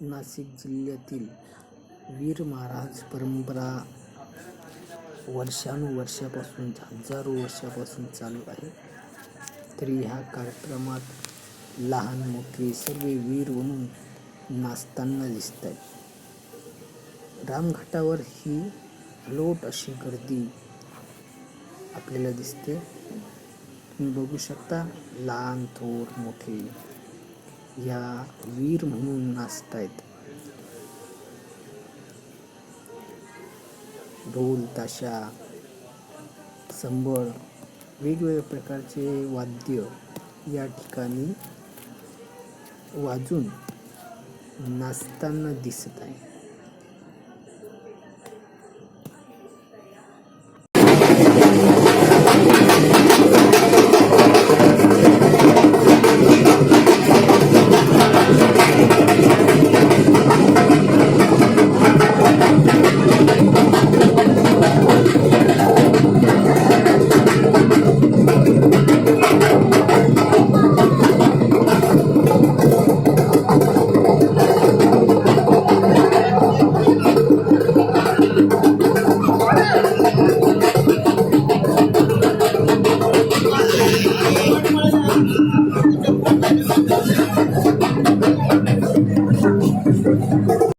नाशिक जिल्ह्यातील वीर महाराज परंपरा वर्षानुवर्षापासून हजारो वर्षापासून चालू आहे. तरी ह्या कार्यक्रमात लहान मोठे सर्व वीर म्हणून नाचताना दिसत आहेत रामघाटावर ही लोट अशी गर्दी आपल्याला दिसते. तुम्ही बघू शकता लहान थोर मोठे. या वीर म्हणून नाचतायत. ढोल ताशा संबळ वेगवेगळ्या प्रकारचे वाद्य या ठिकाणी वाजून नाचताना दिसत आहे.